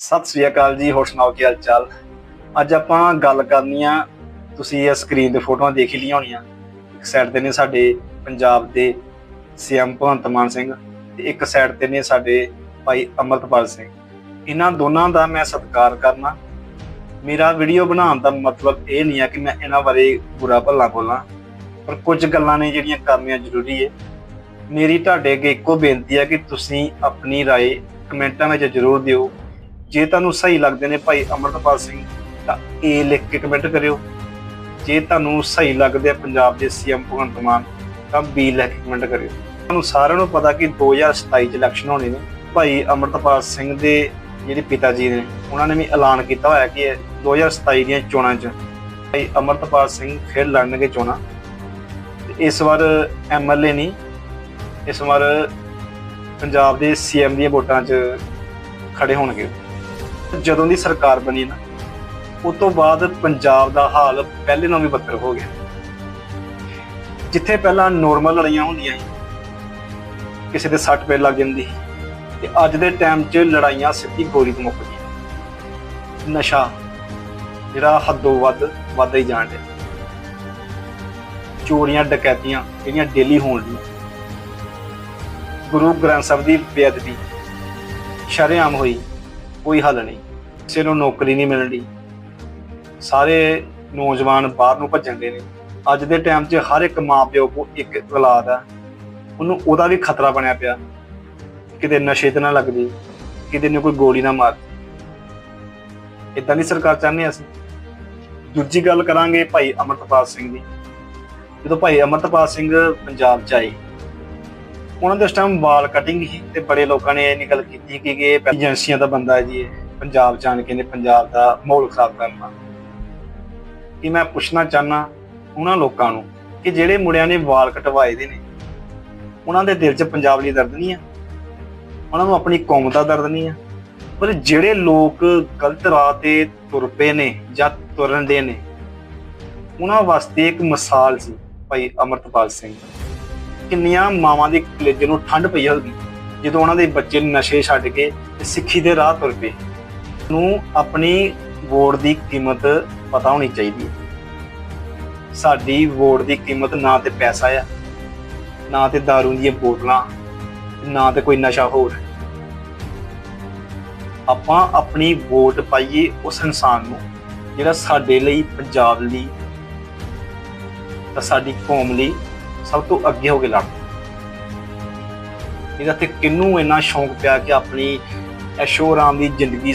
ਸਤਿ ਸ੍ਰੀ ਅਕਾਲ ਜੀ ਹੋਰ ਸੁਣਾਓ ਕੀ ਹਾਲ ਚਾਲ ਅੱਜ ਆਪਾਂ ਗੱਲ ਕਰਨੀ ਆ ਤੁਸੀਂ ਇਹ ਸਕਰੀਨ ਤੇ ਫੋਟੋਆਂ ਦੇਖ ਹੀ ਲਈਆਂ ਹੋਣੀਆਂ ਇੱਕ ਸਾਈਡ ਤੇ ਨੇ ਸਾਡੇ ਪੰਜਾਬ ਦੇ ਸੀਐਮ ਭਗਵੰਤ ਮਾਨ ਸਿੰਘ ਤੇ ਇੱਕ ਸਾਈਡ ਤੇ ਨੇ ਸਾਡੇ ਭਾਈ ਅਮਰਤਪਾਲ ਸਿੰਘ ਇਹਨਾਂ ਦੋਨਾਂ ਦਾ ਮੈਂ ਸਤਿਕਾਰ ਕਰਨਾ ਮੇਰਾ ਵੀਡੀਓ ਬਣਾਉਣ ਦਾ ਮਤਲਬ ਇਹ ਨਹੀਂ ਆ ਕਿ ਮੈਂ ਇਹਨਾਂ ਬਾਰੇ ਬੁਰਾ ਭਲਾ ਬੋਲਾਂ ਪਰ ਕੁਝ ਗੱਲਾਂ ਨੇ ਜਿਹੜੀਆਂ ਕਰਨੀਆਂ ਜ਼ਰੂਰੀ ਹੈ ਮੇਰੀ ਤੁਹਾਡੇ ਅੱਗੇ ਇੱਕੋ ਬੇਨਤੀ ਹੈ ਕਿ ਤੁਸੀਂ ਆਪਣੀ رائے ਕਮੈਂਟਾਂ ਵਿੱਚ ਜ਼ਰੂਰ ਦਿਓ ਜੇ ਤੁਹਾਨੂੰ ਸਹੀ ਲੱਗਦੇ ਨੇ ਭਾਈ ਅਮਰਤਪਾਲ ਸਿੰਘ, ਤਾਂ ਏ ਲਿਖ ਕੇ ਕਮੈਂਟ ਕਰਿਓ। ਜੇ ਤੁਹਾਨੂੰ ਸਹੀ ਲੱਗਦੇ ਆ ਪੰਜਾਬ ਦੇ ਸੀਐਮ ਭਗਵੰਤ ਮਾਨ, ਤਾਂ ਬੀ ਲਿਖ ਕੇ ਕਮੈਂਟ ਕਰਿਓ। ਤੁਹਾਨੂੰ ਸਾਰਿਆਂ ਨੂੰ ਪਤਾ ਕਿ 2027 ਚ ਇਲੈਕਸ਼ਨ ਹੋਣੇ ਨੇ। ਭਾਈ ਅਮਰਤਪਾਲ ਸਿੰਘ ਦੇ ਜਿਹੜੇ ਪਿਤਾ ਜੀ ਨੇ, ਉਹਨਾਂ ਨੇ ਵੀ ਐਲਾਨ ਕੀਤਾ ਹੋਇਆ ਕਿ ਇਹ 2027 ਦੀਆਂ ਚੋਣਾਂ 'ਚ ਭਾਈ ਅਮਰਤਪਾਲ ਸਿੰਘ ਫਿਰ ਲੜਨਗੇ ਚੋਣਾਂ। ਇਸ ਵਾਰ ਐਮਐਲਏ ਨਹੀਂ, ਇਸ ਵਾਰ ਪੰਜਾਬ ਦੇ ਸੀਐਮ ਦੀਆਂ ਵੋਟਾਂ 'ਚ ਖੜੇ ਹੋਣਗੇ। ਜਦੋਂ ਦੀ ਸਰਕਾਰ ਬਣੀ ਨਾ ਉਸ ਤੋਂ ਬਾਅਦ ਪੰਜਾਬ ਦਾ ਹਾਲ ਪਹਿਲੇ ਨਾਲੋਂ ਵੀ ਬੱਤਰ ਹੋ ਗਿਆ। ਜਿੱਥੇ ਪਹਿਲਾਂ ਨੋਰਮਲ ਲੜਾਈਆਂ ਹੁੰਦੀਆਂ ਸੀ ਕਿਸੇ ਦੇ ਸੱਟ ਪੇੜ ਲੱਗ ਜਾਂਦੀ ਸੀ, ਤੇ ਅੱਜ ਦੇ ਟਾਈਮ 'ਚ ਲੜਾਈਆਂ ਸਿੱਧੀ ਗੋਲੀ ਤੋਂ ਮੁੱਕਦੀਆਂ ਨਸ਼ਾ ਜਿਹੜਾ ਹੱਦੋਂ ਵੱਧ ਵੱਧਦਾ ਹੀ ਜਾਣ ਡਿਆ। ਚੋਰੀਆਂ ਡਕੈਤੀਆਂ ਜਿਹੜੀਆਂ ਡੇਲੀ ਹੋਣ ਦੀਆਂ ਗੁਰੂ ਗ੍ਰੰਥ ਸਾਹਿਬ ਦੀ ਬੇਅਦਬੀ ਸ਼ਰੇਆਮ ਹੋਈ ਕੋਈ ਹੱਲ ਨਹੀਂ। ਕਿਸੇ ਨੂੰ ਨੌਕਰੀ ਨਹੀਂ ਮਿਲਣੀ ਸਾਰੇ ਨੌਜਵਾਨ ਬਾਹਰ ਨੂੰ ਭੱਜਣ ਦੇ ਨੇ। ਅੱਜ ਦੇ ਟਾਈਮ 'ਚ ਹਰ ਇੱਕ ਮਾਪਿਓ ਕੋ ਇੱਕ ਔਲਾਦ ਆ। ਉਹਨੂੰ ਉਹਦਾ ਵੀ ਖਤਰਾ ਬਣਿਆ ਪਿਆ। ਕਿਤੇ ਨਸ਼ੇ ਤੇ ਨਾ ਲੱਗਦੀ ਕਿਤੇ ਨੂੰ ਕੋਈ ਗੋਲੀ ਨਾ ਮਾਰ। ਇਦਾਂ ਦੀ ਸਰਕਾਰ ਚਾਹੁੰਦੇ ਅਸੀਂ। ਦੂਜੀ ਗੱਲ ਕਰਾਂਗੇ ਭਾਈ ਅਮਰਤਪਾਲ ਸਿੰਘ ਦੀ। ਜਦੋਂ ਭਾਈ ਅਮਰਤਪਾਲ ਸਿੰਘ ਪੰਜਾਬ 'ਚ ਆਏ, ਉਹਨਾਂ ਦੇ ਉਸ ਟਾਈਮ ਵਾਲ ਕਟਿੰਗ ਸੀ ਤੇ ਬੜੇ ਲੋਕਾਂ ਨੇ ਇਹ ਨਹੀਂ ਗੱਲ ਕੀਤੀ ਕਿ ਇਹ ਏਜੰਸੀਆਂ ਦਾ ਬੰਦਾ ਹੈ ਜੀ ਇਹ। ਪੰਜਾਬ ਚ ਆਣ ਕੇ ਨੇ ਪੰਜਾਬ ਦਾ ਮਾਹੌਲ ਖਰਾਬ ਕਰਨਾ ਕਿ ਮੈਂ ਪੁੱਛਣਾ ਚਾਹਨਾ ਉਹਨਾਂ ਲੋਕਾਂ ਨੂੰ ਕਿ ਜਿਹੜੇ ਮੁੰਡਿਆਂ ਨੇ ਵਾਲ ਕਟਵਾਏ ਦੇ ਨੇ, ਉਹਨਾਂ ਦੇ ਦਿਲ 'ਚ ਪੰਜਾਬ ਲਈ ਦਰਦ ਨਹੀਂ ਆ? ਉਹਨਾਂ ਨੂੰ ਆਪਣੀ ਕੌਮ ਦਾ ਦਰਦ ਨਹੀਂ ਆ? ਪਰ ਜਿਹੜੇ ਲੋਕ ਗਲਤ ਰਾਹ ਤੇ ਤੁਰ ਪਏ ਨੇ ਜਾਂ ਤੁਰਨ ਦੇ ਨੇ, ਉਹਨਾਂ ਵਾਸਤੇ ਇੱਕ ਮਿਸਾਲ ਸੀ ਭਾਈ ਅਮਰਤਪਾਲ ਸਿੰਘ। ਕਿੰਨੀਆਂ ਮਾਵਾਂ ਦੇ ਕਲੇਜੇ ਨੂੰ ਠੰਡ ਪਈ ਹੋਗੀ ਜਦੋਂ ਉਹਨਾਂ ਦੇ ਬੱਚੇ ਨਸ਼ੇ ਛੱਡ ਕੇ ਸਿੱਖੀ ਦੇ ਰਾਹ ਤੁਰ ਪਏ। ਨੂੰ ਆਪਣੀ ਵੋਟ ਦੀ ਕੀਮਤ ਪਤਾ ਹੋਣੀ ਚਾਹੀਦੀ ਹੈ। ਸਾਡੀ ਵੋਟ ਦੀ ਕੀਮਤ ਨਾ ਤੇ ਪੈਸਾ ਆ, ਨਾ ਤੇ दारू ਦੀਆਂ ਬੋਤਲਾਂ, ਨਾ ਤੇ ਕੋਈ ਨਸ਼ਾ ਹੋਰ। ਆਪਾਂ ਆਪਣੀ ਵੋਟ ਪਾਈਏ ਉਸ ਇਨਸਾਨ ਨੂੰ, ਜਿਹੜਾ ਸਾਡੇ ਲਈ, ਪੰਜਾਬ ਲਈ, ਤਾਂ ਸਾਡੀ ਕੌਮ ਲਈ ਸਭ ਤੋਂ ਅੱਗੇ ਹੋ ਕੇ ਲੜ ਇਹਦਾ ਤੇ ਕਿੰਨੂੰ ਇੰਨਾ ਸ਼ੌਂਕ ਪਿਆ ਕਿ ਆਪਣੀ ਐਸ਼ੋ ਆਰਾਮ ਦੀ ਜ਼ਿੰਦਗੀ